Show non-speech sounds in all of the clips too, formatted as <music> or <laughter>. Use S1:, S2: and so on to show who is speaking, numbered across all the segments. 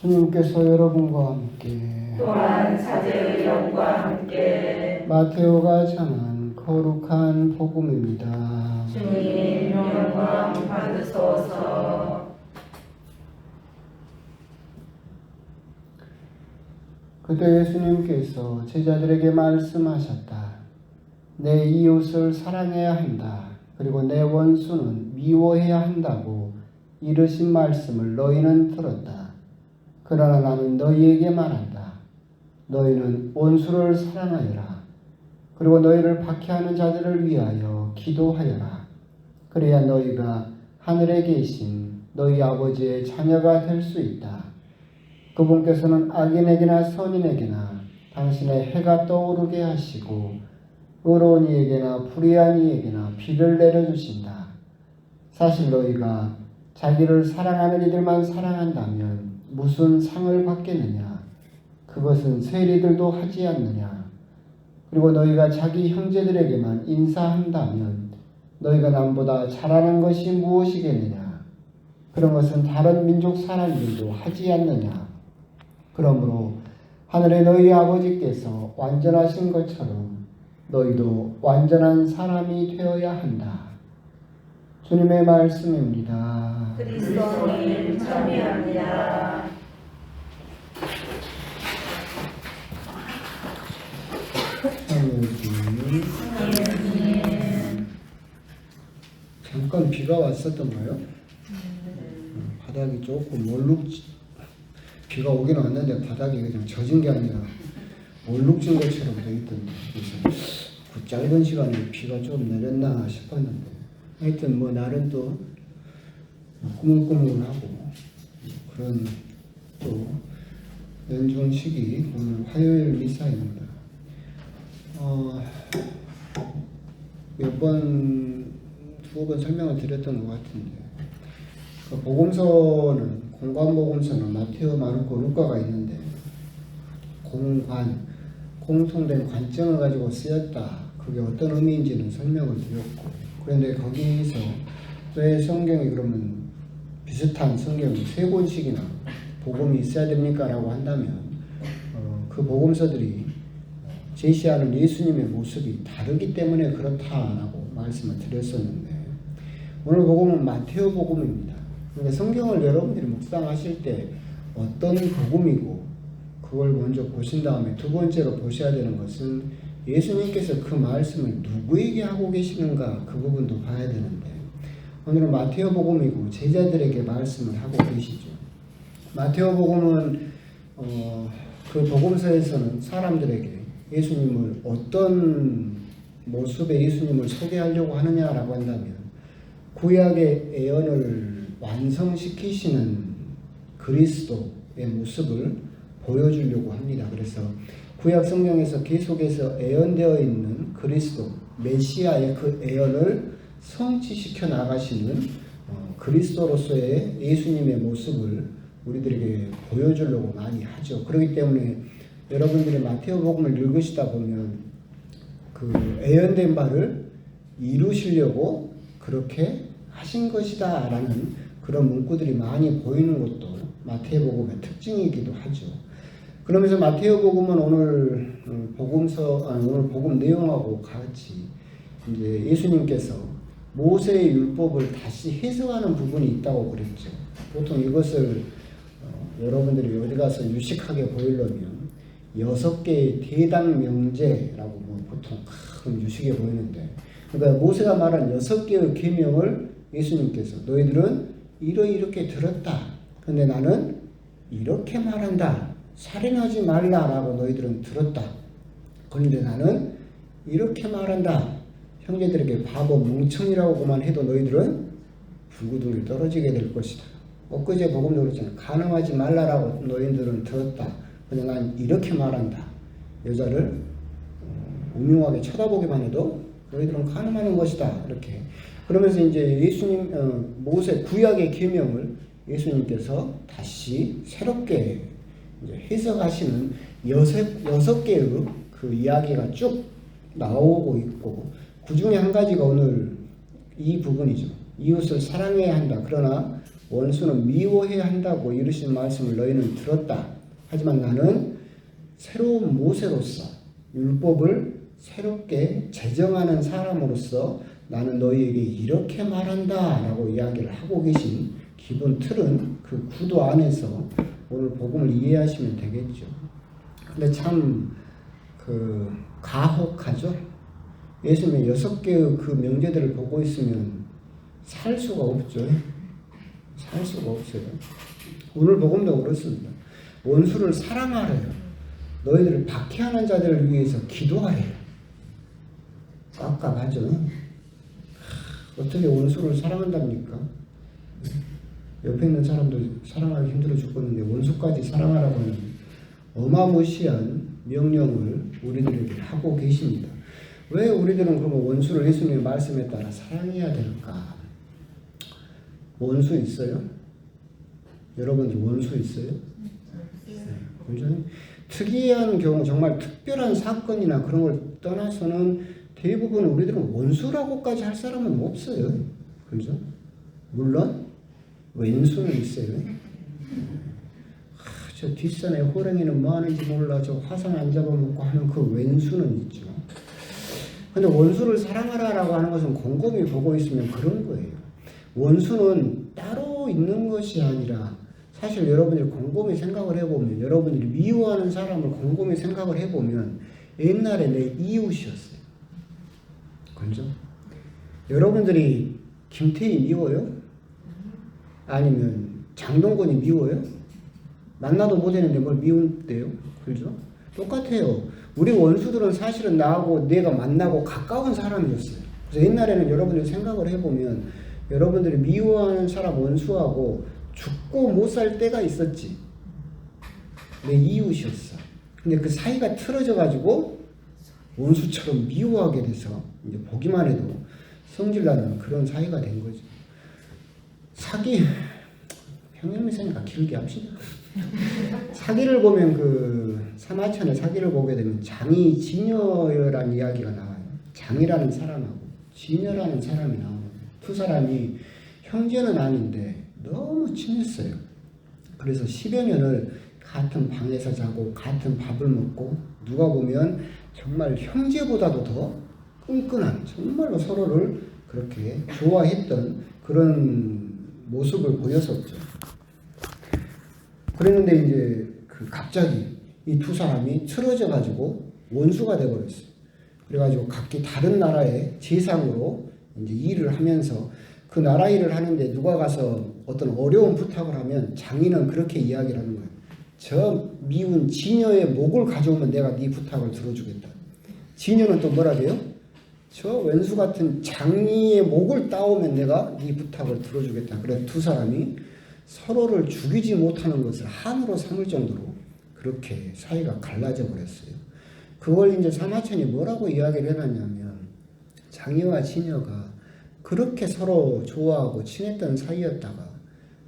S1: 주님께서 여러분과 함께
S2: 또한 사제의 영과 함께
S1: 마테오가 전한 거룩한 복음입니다.
S2: 주님 영광 받으소서
S1: 그때 예수님께서 제자들에게 말씀하셨다. 내 이웃을 사랑해야 한다. 그리고 내 원수는 미워해야 한다고 이르신 말씀을 너희는 들었다. 그러나 나는 너희에게 말한다. 너희는 원수를 사랑하여라. 그리고 너희를 박해하는 자들을 위하여 기도하여라. 그래야 너희가 하늘에 계신 너희 아버지의 자녀가 될 수 있다. 그분께서는 악인에게나 선인에게나 당신의 해가 떠오르게 하시고 의로운 이에게나 불의한 이에게나 비를 내려주신다. 사실 너희가 자기를 사랑하는 이들만 사랑한다면 무슨 상을 받겠느냐? 그것은 세리들도 하지 않느냐? 그리고 너희가 자기 형제들에게만 인사한다면 너희가 남보다 잘하는 것이 무엇이겠느냐? 그런 것은 다른 민족 사람들도 하지 않느냐? 그러므로 하늘의 너희 아버지께서 완전하신 것처럼 너희도 완전한 사람이 되어야 한다. 주님의 말씀입니다.
S2: 그리스도님 참여합니다
S1: 잠깐 비가 왔었던가요? 음, 바닥이 조금 얼룩 비가 오긴 왔는데 바닥이 그냥 젖은 게 아니라 얼룩진 것처럼 돼 있던데 그래서 그 짧은 시간에 비가 좀 내렸나 싶었는데 하여튼 뭐 날은 또 꾸물꾸물하고 그런 또 연중 시기 오늘 화요일 미사입니다. 어, 몇 번, 두어 번 설명을 드렸던 것 같은데, 그 복음서는, 공관복음서는 마테오, 마르코, 루카가 있는데, 공관, 공통된 관점을 가지고 쓰였다. 그게 어떤 의미인지는 설명을 드렸고, 그런데 거기서 왜 성경이 그러면 비슷한 성경이 세 권씩이나 복음이 있어야 됩니까? 라고 한다면, 어, 그 복음서들이 제시하는 예수님의 모습이 다르기 때문에 그렇다라고 말씀을 드렸었는데 오늘 복음은 마테오 복음입니다. 그러니까 성경을 여러분들이 묵상하실 때 어떤 복음이고 그걸 먼저 보신 다음에 두 번째로 보셔야 되는 것은 예수님께서 그 말씀을 누구에게 하고 계시는가 그 부분도 봐야 되는데 오늘은 마테오 복음이고 제자들에게 말씀을 하고 계시죠. 마테오 복음은 어, 그 복음서에서는 사람들에게 예수님을 어떤 모습의 예수님을 소개하려고 하느냐라고 한다면 구약의 예언을 완성시키시는 그리스도의 모습을 보여주려고 합니다. 그래서 구약 성경에서 계속해서 예언되어 있는 그리스도 메시아의 그 예언을 성취시켜 나가시는 어, 그리스도로서의 예수님의 모습을 우리들에게 보여주려고 많이 하죠. 그렇기 때문에 여러분들이 마테오 복음을 읽으시다 보면 그 예언된 바를 이루시려고 그렇게 하신 것이다라는 그런 문구들이 많이 보이는 것도 마테오 복음의 특징이기도 하죠. 그러면서 마테오 복음은 오늘 어, 복음서 아니 오늘 복음 내용하고 같이 이제 예수님께서 모세의 율법을 다시 해석하는 부분이 있다고 그랬죠. 보통 이것을 어, 여러분들이 어디 가서 유식하게 보이려면 여섯 개의 대당 명제라고 뭐 보통 큰 유식해 보이는데 그러니까 모세가 말한 여섯 개의 계명을 예수님께서 너희들은 이러 이렇게 들었다. 근데 나는 이렇게 말한다. 살인하지 말라라고 너희들은 들었다. 그런데 나는 이렇게 말한다. 형제들에게 바보 멍청이라고만 해도 너희들은 불구덩이 떨어지게 될 것이다. 엊그제 복음도 그랬잖아. 가능하지 말라라고 너희들은 들었다. 근데 난 이렇게 말한다. 여자를 음흉하게 쳐다보기만 해도 너희들은 가늠하는 것이다. 이렇게. 그러면서 이제 예수님, 어, 모세 구약의 계명을 예수님께서 다시 새롭게 해석하시는 여섯, 여섯 개의 그 이야기가 쭉 나오고 있고, 그 중에 한 가지가 오늘 이 부분이죠. 이웃을 사랑해야 한다. 그러나 원수는 미워해야 한다고 이르신 말씀을 너희는 들었다. 하지만 나는 새로운 모세로서 율법을 새롭게 제정하는 사람으로서 나는 너희에게 이렇게 말한다 라고 이야기를 하고 계신 기본 틀은 그 구도 안에서 오늘 복음을 이해하시면 되겠죠. 근데 참 그 가혹하죠. 예수님의 여섯 개의 그 명제들을 보고 있으면 살 수가 없죠. 살 수가 없어요. 오늘 복음도 그렇습니다. 원수를 사랑하래요. 너희들을 박해하는 자들을 위해서 기도하래요. 깝깝하죠. 하, 어떻게 원수를 사랑한답니까? 옆에 있는 사람도 사랑하기 힘들어 죽겠는데 원수까지 사랑하라고 하는 어마무시한 명령을 우리들에게 하고 계십니다. 왜 우리들은 그러면 원수를 예수님의 말씀에 따라 사랑해야 될까? 원수 있어요? 여러분들 원수 있어요? 굉장히 특이한 경우 정말 특별한 사건이나 그런 걸 떠나서는 대부분 우리들은 원수라고까지 할 사람은 없어요. 그죠? 물론 왼수는 있어요. 하, 저 뒷산에 호랑이는 뭐 하는지 몰라 저 화상 안 잡아먹고 하는 그 왼수는 있죠. 근데 원수를 사랑하라라고 하는 것은 곰곰이 보고 있으면 그런 거예요. 원수는 따로 있는 것이 아니라 사실 여러분들이 곰곰이 생각을 해보면 여러분들이 미워하는 사람을 곰곰이 생각을 해보면 옛날에 내 이웃이었어요. 그죠? 여러분들이 김태희 미워요? 아니면 장동건이 미워요? 만나도 못했는데 뭘 미운대요? 그죠? 똑같아요. 우리 원수들은 사실은 나하고 내가 만나고 가까운 사람이었어요. 그래서 옛날에는 여러분들이 생각을 해보면 여러분들이 미워하는 사람 원수하고 죽고 못 살 때가 있었지. 내 이웃이었어. 근데 그 사이가 틀어져 가지고 원수처럼 미워하게 돼서 이제 보기만 해도 성질나는 그런 사이가 된 거죠. 사기 평양미 사니까 길게 합시다. 사기를 보면 그 사마천의 사기를 보게 되면 장이 진여라는 이야기가 나와요. 장이라는 사람하고 진여라는 사람이 나오는 두 사람이 형제는 아닌데 너무 친했어요. 그래서 10여 년을 같은 방에서 자고 같은 밥을 먹고 누가 보면 정말 형제보다도 더 끈끈한 정말로 서로를 그렇게 좋아했던 그런 모습을 보였었죠. 그랬는데 이제 그 갑자기 이 두 사람이 틀어져 가지고 원수가 돼 버렸어요. 그래가지고 각기 다른 나라의 재상으로 이제 일을 하면서 그 나라 일을 하는데 누가 가서 어떤 어려운 부탁을 하면 장인은 그렇게 이야기를 하는 거예요. 저 미운 지녀의 목을 가져오면 내가 네 부탁을 들어주겠다. 지녀는 또 뭐라 해요? 저 왼수 같은 장이의 목을 따오면 내가 네 부탁을 들어주겠다. 그래 두 사람이 서로를 죽이지 못하는 것을 한으로 삼을 정도로 그렇게 사이가 갈라져 버렸어요. 그걸 이제 사마천이 뭐라고 이야기를 해놨냐면 장이와 지녀가 그렇게 서로 좋아하고 친했던 사이였다가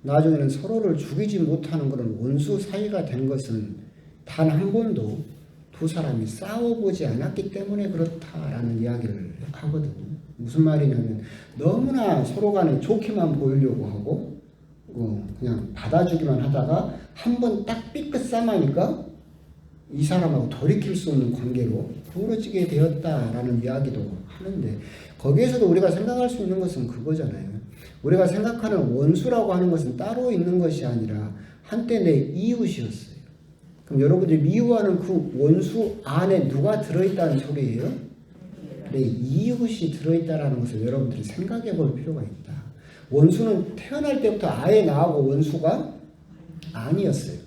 S1: 나중에는 서로를 죽이지 못하는 그런 원수 사이가 된 것은 단 한 번도 두 사람이 싸워보지 않았기 때문에 그렇다라는 이야기를 하거든요. 무슨 말이냐면 너무나 서로 간에 좋게만 보이려고 하고 어, 그냥 받아주기만 하다가 한 번 딱 삐끗 싸마니까 이 사람하고 돌이킬 수 없는 관계로 부러지게 되었다라는 이야기도 하는데 거기에서도 우리가 생각할 수 있는 것은 그거잖아요. 우리가 생각하는 원수라고 하는 것은 따로 있는 것이 아니라 한때 내 이웃이었어요. 그럼 여러분들이 미워하는 그 원수 안에 누가 들어있다는 소리예요? 내 이웃이 들어있다라는 것을 여러분들이 생각해 볼 필요가 있다. 원수는 태어날 때부터 아예 나하고 원수가 아니었어요.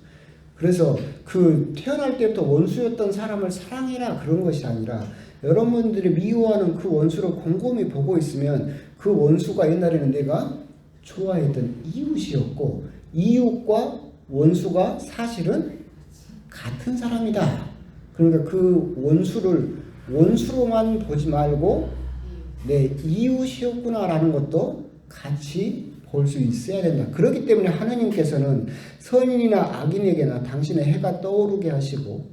S1: 그래서 그 태어날 때부터 원수였던 사람을 사랑해라 그런 것이 아니라 여러분들이 미워하는 그 원수를 곰곰이 보고 있으면 그 원수가 옛날에는 내가 좋아했던 이웃이었고 이웃과 원수가 사실은 같은 사람이다. 그러니까 그 원수를 원수로만 보지 말고 내 이웃이었구나라는 것도 같이 볼 수 있어야 된다. 그렇기 때문에 하나님께서는 선인이나 악인에게나 당신의 해가 떠오르게 하시고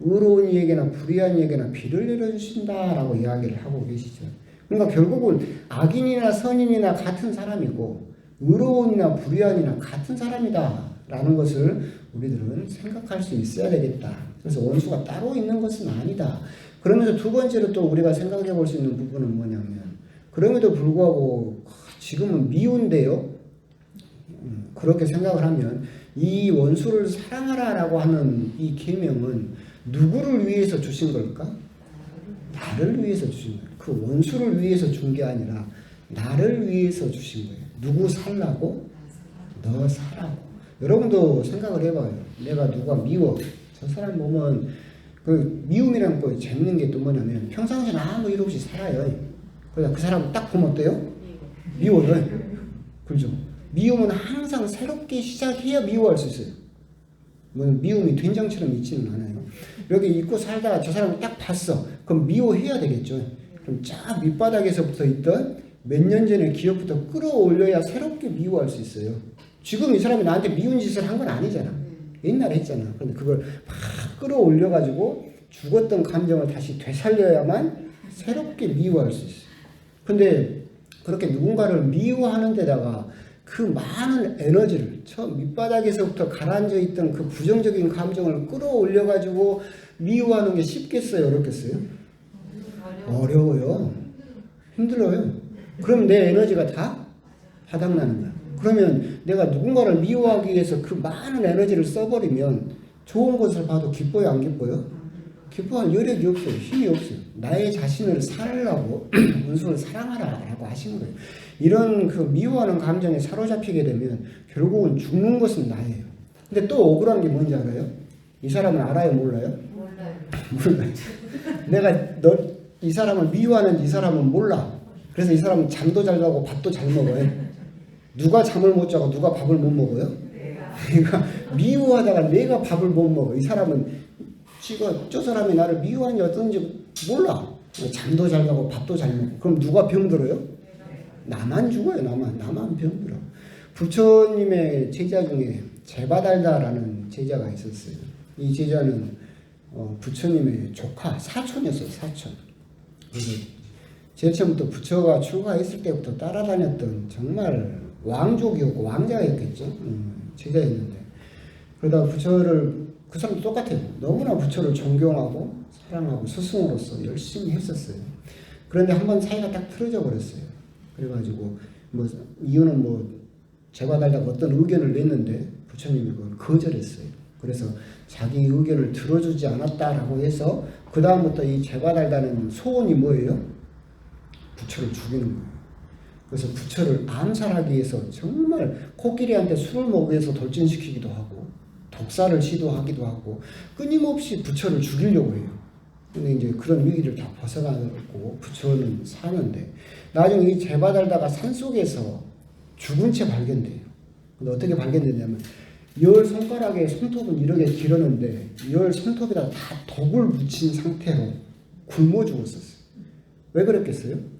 S1: 의로운 이에게나 불의한 이에게나 비를 내려주신다라고 이야기를 하고 계시죠. 그러니까 결국은 악인이나 선인이나 같은 사람이고 의로운이나 불의한이나 같은 사람이다라는 것을 우리들은 생각할 수 있어야 되겠다. 그래서 원수가 따로 있는 것은 아니다. 그러면서 두 번째로 또 우리가 생각해 볼 수 있는 부분은 뭐냐면 그럼에도 불구하고 지금은 미운데요. 음, 그렇게 생각을 하면 이 원수를 사랑하라라고 하는 이 계명은 누구를 위해서 주신 걸까? 나를 위해서 주신 거예요. 그 원수를 위해서 준 게 아니라 나를 위해서 주신 거예요. 누구 살라고? 너 사라고. 여러분도 생각을 해봐요. 내가 누가 미워. 저 사람 보면 그 미움이란 거 재밌는 게 또 뭐냐면 평상시에 아무 일 없이 살아요. 그러다 그 사람 딱 보면 어때요? 미워요. 그죠? 미움은 항상 새롭게 시작해야 미워할 수 있어요. 뭐 미움이 된장처럼 있지는 않아요. 여기 있고 살다가 저 사람을 딱 봤어. 그럼 미워해야 되겠죠. 그럼 쫙 밑바닥에서부터 있던 몇 년 전의 기억부터 끌어올려야 새롭게 미워할 수 있어요. 지금 이 사람이 나한테 미운 짓을 한 건 아니잖아. 옛날에 했잖아. 그런데 그걸 막 끌어올려가지고 죽었던 감정을 다시 되살려야만 새롭게 미워할 수 있어요. 근데 그렇게 누군가를 미워하는 데다가 그 많은 에너지를 처음 밑바닥에서부터 가라앉아 있던 그 부정적인 감정을 끌어올려 가지고 미워하는 게 쉽겠어요? 어렵겠어요? 어려워요. 힘들어요. 그럼 내 에너지가 다 바닥나는 거야. 그러면 내가 누군가를 미워하기 위해서 그 많은 에너지를 써버리면 좋은 것을 봐도 기뻐요, 안 기뻐요? 기뻐할 여력이 없어요. 힘이 없어요. 나의 자신을 살라고 원수를 <clears throat> 사랑하라 라고 하신 거예요. 이런 그 미워하는 감정에 사로잡히게 되면 결국은 죽는 것은 나예요. 근데 또 억울한 게 뭔지 알아요? 이 사람은 알아요, 몰라요?
S3: 몰라요.
S1: 몰라요. <laughs> 내가 너 이 사람을 미워하는 이 사람은 몰라. 그래서 이 사람은 잠도 잘 자고 밥도 잘 먹어요. 누가 잠을 못 자고 누가 밥을 못 먹어요? 그러니까 <laughs> 미워하다가 내가 밥을 못 먹어. 이 사람은 지가 저 사람이 나를 미워하는지 어떤지 몰라. 잠도 잘 자고 밥도 잘 먹고. 그럼 누가 병들어요? 나만 죽어요. 나만 나만 병들어. 부처님의 제자 중에 제바달다라는 제자가 있었어요. 이 제자는 어, 부처님의 조카 사촌이었어요. 사촌. 제일 처음부터 부처가 출가했을 때부터 따라다녔던 정말 왕족이었고 왕자였겠죠. 음, 제자였는데 그러다 부처를 그 사람도 똑같아요. 너무나 부처를 존경하고 사랑하고 스승으로서 열심히 했었어요. 그런데 한 번 사이가 딱 틀어져 버렸어요. 그래가지고 뭐 이유는 뭐 제과달라고 어떤 의견을 냈는데 부처님이 그걸 거절했어요. 그래서 자기 의견을 들어주지 않았다라고 해서 그 다음부터 이 제과달다는 소원이 뭐예요? 부처를 죽이는 거예요. 그래서 부처를 암살하기 위해서 정말 코끼리한테 술을 위해서 돌진시키기도 하고 독사를 시도하기도 하고 끊임없이 부처를 죽이려고 해요. 근데 이제 그런 위기를 다 벗어나고 부처는 사는데 나중에 이 제바달다가 산속에서 죽은 채 발견돼요. 근데 어떻게 발견됐냐면 열 손가락에 손톱은 이렇게 길었는데 열 손톱에다 다 독을 묻힌 상태로 굶어 죽었었어요. 왜 그랬겠어요?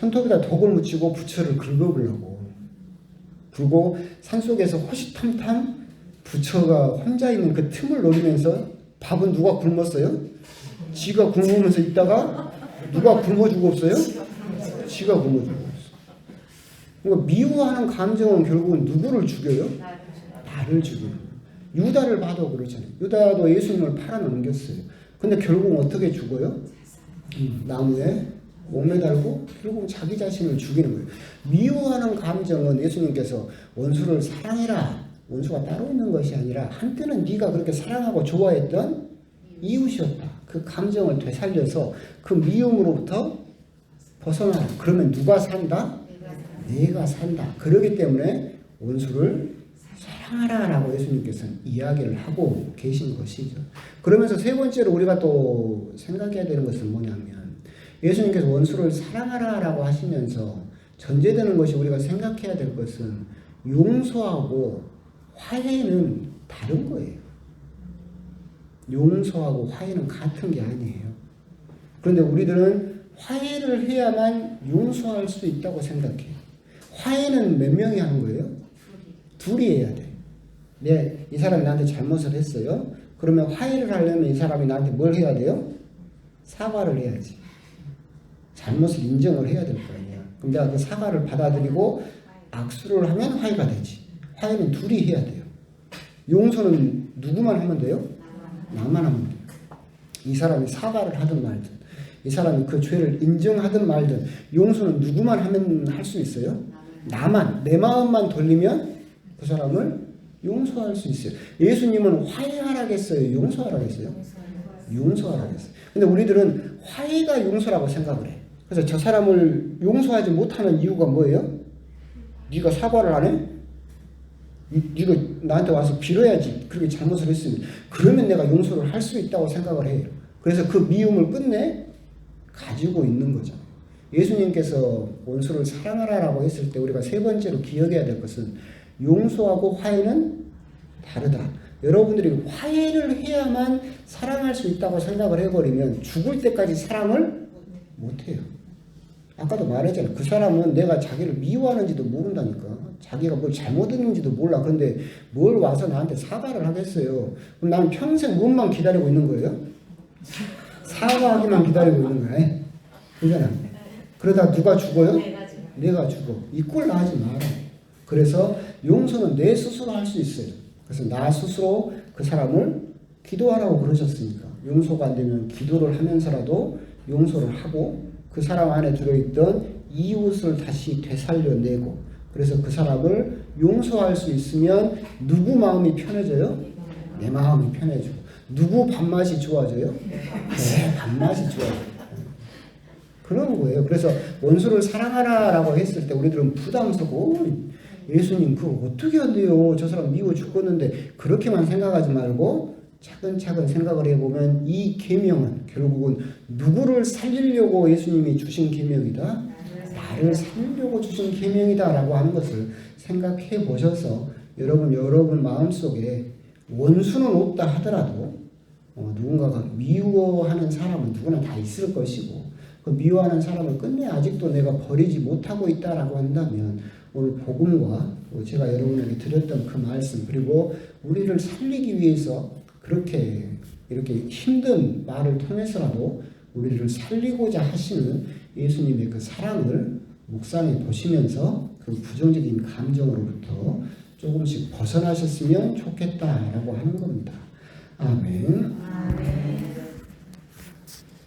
S1: 손톱에다 독을 묻히고 부처를 긁어보려고. 그리고 산속에서 호시탐탐 부처가 혼자 있는 그 틈을 노리면서 밥은 누가 굶었어요? 지가 굶으면서 있다가 누가 굶어주고 없어요? 지가 굶어주고 없어. 그러니까 미워하는 감정은 결국은 누구를 죽여요? 나를 죽여요. 유다를 봐도 그렇잖아요. 유다도 예수님을 팔아넘겼어요. 근데 결국 어떻게 죽어요? 음, 나무에 못 매달고 결국 자기 자신을 죽이는 거예요. 미워하는 감정은 예수님께서 원수를 사랑해라. 원수가 따로 있는 것이 아니라 한때는 네가 그렇게 사랑하고 좋아했던 이웃이었다. 그 감정을 되살려서 그 미움으로부터 벗어나라. 그러면 누가 산다? 내가 산다. 그러기 때문에 원수를 사랑하라 라고 예수님께서는 이야기를 하고 계신 것이죠. 그러면서 세 번째로 우리가 또 생각해야 되는 것은 뭐냐면 예수님께서 원수를 사랑하라라고 하시면서 전제되는 것이 우리가 생각해야 될 것은 용서하고 화해는 다른 거예요. 용서하고 화해는 같은 게 아니에요. 그런데 우리들은 화해를 해야만 용서할 수 있다고 생각해요. 화해는 몇 명이 하는 거예요? 둘이 해야 돼. 네, 이 사람이 나한테 잘못을 했어요. 그러면 화해를 하려면 이 사람이 나한테 뭘 해야 돼요? 사과를 해야지. 잘못을 인정을 해야 될 거 아니야. 그럼 내가 그 사과를 받아들이고 악수를 하면 화해가 되지. 화해는 둘이 해야 돼요. 용서는 누구만 하면 돼요? 나만 하면 돼요. 이 사람이 사과를 하든 말든, 이 사람이 그 죄를 인정하든 말든, 용서는 누구만 하면 할 수 있어요? 나만, 내 마음만 돌리면 그 사람을 용서할 수 있어요. 예수님은 화해하라겠어요? 용서하라겠어요? 용서하라겠어요. 근데 우리들은 화해가 용서라고 생각을 해. 그래서 저 사람을 용서하지 못하는 이유가 뭐예요? 네가 사과를 안 해? 이- 네가 나한테 와서 빌어야지. 그렇게 잘못을 했으면 그러면 내가 용서를 할 수 있다고 생각을 해요. 그래서 그 미움을 끝내 가지고 있는 거죠. 예수님께서 원수를 사랑하라라고 했을 때 우리가 세 번째로 기억해야 될 것은 용서하고 화해는 다르다. 여러분들이 화해를 해야만 사랑할 수 있다고 생각을 해버리면 죽을 때까지 사랑을 못해요. 아까도 말했잖아요. 그 사람은 내가 자기를 미워하는지도 모른다니까. 자기가 뭘 잘못했는지도 몰라. 그런데 뭘 와서 나한테 사과를 하겠어요. 그럼 나는 평생 무엇만 기다리고 있는 거예요? 사과하기만 기다리고 있는 거야. 그잖아. 그러다 누가 죽어요? 내가 죽어. 이 꼴 나지 마라. 그래서 용서는 내 스스로 할 수 있어요. 그래서 나 스스로 그 사람을 기도하라고 그러셨으니까. 용서가 안 되면 기도를 하면서라도 용서를 하고 그 사람 안에 들어있던 이웃을 다시 되살려내고 그래서 그 사람을 용서할 수 있으면 누구 마음이 편해져요? 내 마음이 편해지고 누구 밥맛이 좋아져요? 내 밥맛이 좋아져요. 그런 거예요. 그래서 원수를 사랑하라라고 했을 때 우리들은 부담스럽고 어, 예수님 그거 어떻게 한대요? 저 사람 미워 죽겠는데 그렇게만 생각하지 말고 차근차근 생각을 해보면 이 계명은 결국은 누구를 살리려고 예수님이 주신 계명이다. 나를 살리려고 주신 계명이다라고 하는 것을 생각해 보셔서 여러분 여러분 마음속에 원수는 없다 하더라도 어, 누군가가 미워하는 사람은 누구나 다 있을 것이고 그 미워하는 사람을 끝내 아직도 내가 버리지 못하고 있다라고 한다면 오늘 복음과 또 제가 여러분에게 드렸던 그 말씀 그리고 우리를 살리기 위해서 그렇게 이렇게 힘든 말을 통해서라도 우리를 살리고자 하시는 예수님의 그 사랑을 묵상해 보시면서 그 부정적인 감정으로부터 조금씩 벗어나셨으면 좋겠다라고 하는 겁니다. 아멘.
S2: 아멘.